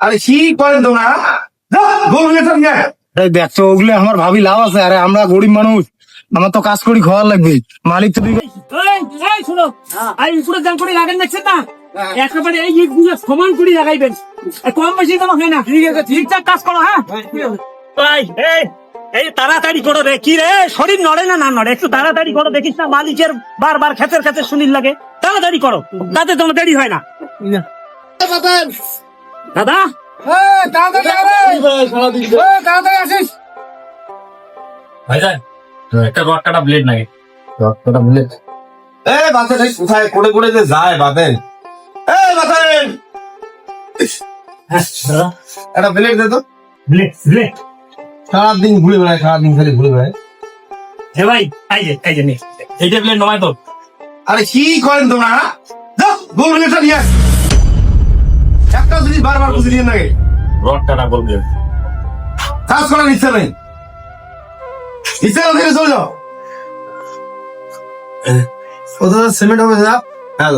আরে কি করেন তোমরা? যা, গরু নিয়ে চল গিয়ে। এই দেখ তো ওগুলো আমার ভাবি লাভ আছে আরে আমরা গরিব মানুষ আমার তো কাজ করি খাওয়ার লাগবে। মালিক তো শোনো, আর উপরে দাম করে লাগান দেখছেন না? একেবারে এই ইটগুলো সমান করে লাগাইবেন কম বেশি যেন হয় না। ঠিক আছে ঠিকঠাক কাজ করো হ্যাঁ? ভাই এই এই তাড়াতাড়ি করো রে। কি রে? শরীর নড়ে না না নড়ে? একটু তাড়াতাড়ি করো দেখিস না মালিকের বারবার খেতের খেতে শুনির লাগে। তাড়াতাড়ি করো তাতে তোমার দেরি হয় না। দাদা? ভাইজান একটা রড কাটা ব্লেড নাকি এ বাতেন কোথায়? করে করে যে যায় বাতেন এ বাতেন একটা প্লেট দে তো। ব্লেড ব্লেড সারাদিন ঘুরে বেড়ায় সারাদিন খালি ঘুরে বেড়ায়। হে ভাই এই যে এই যে নে। এইটা ব্লেড নয় তো। আরে কি করেন তোমরা যা, গরু নিয়ে চল গিয়ে। একটা জিনিস বারবার বুঝে দিয়ে নাকি রড কাটা বলবে কাজ করার ইচ্ছা নেই। ইচ্ছা না থেকে চলে যাও। কত সিমেন্ট হবে যা হ্যাঁ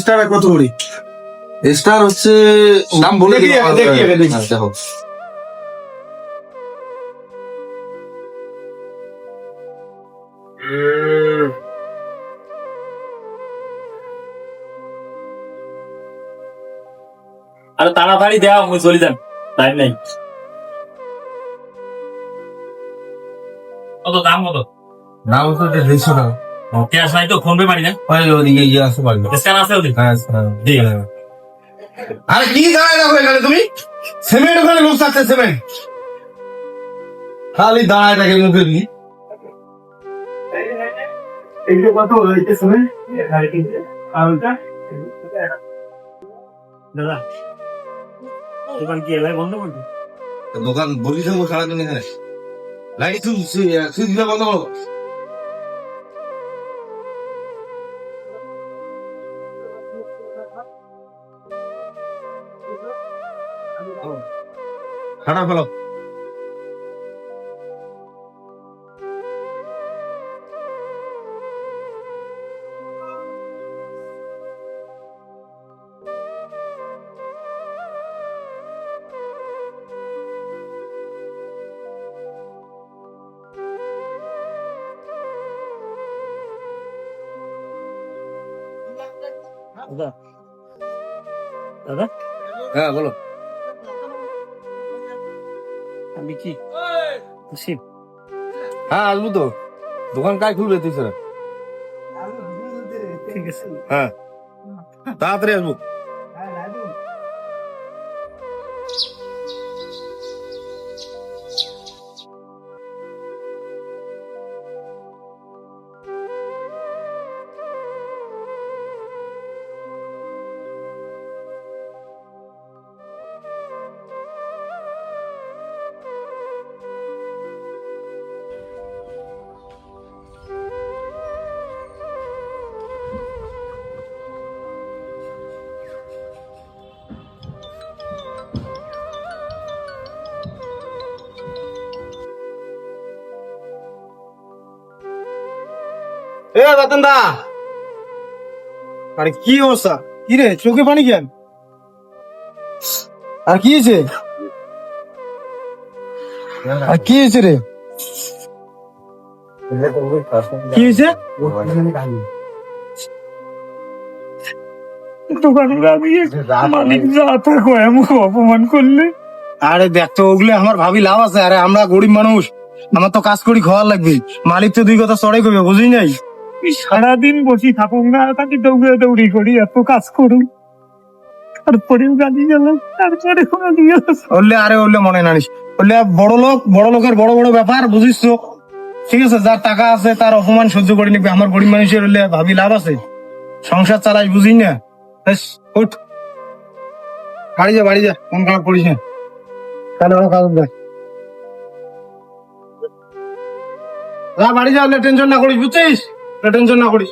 স্টার কত করি স্টার হচ্ছে নাম বলে দেখি দেখি। আরে তাড়াতাড়ি দেওয়া মুই চলে যান টাইম নাই। কত? দাম কত দেড়শো টাকা। ক্যাশ নাই তো ফোন পে পারি না ওদিকে আসতে পারবে স্ক্যান আছে ওদিকে হ্যাঁ ঠিক আছে আরে কি দাঁড়ায় রাখো এখানে তুমি? সিমেন্ট ওখানে থাকছে সিমেন্ট খালি দাঁড়ায় থাকে মুখে দিয়ে দাদা দোকান কি এলাই বন্ধ করবি? দোকান বলি থাকব সারাদিন এখানে। লাইট সুইচ বন্ধ করো খারাপ ফেলো দাদা। হ্যাঁ বলো। আমি কি? খুশি? হ্যাঁ আসব তো। দোকান কাজ খুলবে তুই স্যার। ঠিক আছে। হ্যাঁ। তাড়াতাড়ি আসব। এ দা আরে কি অবস্থা? কি রে, চোখে পানি কেন? আর কি হয়েছে? আর কি হয়েছে রে? কি হয়েছে? অপমান করলে আরে ওগুলো আমার ভাবি লাভ আছে। আরে আমরা গরিব মানুষ, আমার তো কাজ করি, খাওয়ার লাগবে। মালিক তো দুই কথা চড়াই করবে বুঝি নাই? সারাদিন বসি থাকুন না, তাকে দৌড়ে দৌড়ি করি, এত কাজ করুন তারপরেও তারপরে আরে মনে নানিস বড় লোক, বড় লোকের বড় বড় ব্যাপার, বুঝিস তো? ঠিক আছে, যার টাকা আছে, তার অপমান সহ্য করে আমার গরিব মানুষের হলে ভাবি লাভ আছে। সংসার চালাই বুঝি না? উঠ। বাড়ি যা বাড়ি যা, মন খারাপ করিস না। তাহলে দেখ বাড়ি যা টেনশন না করিস, বুঝছিস? টেনশন না করিস।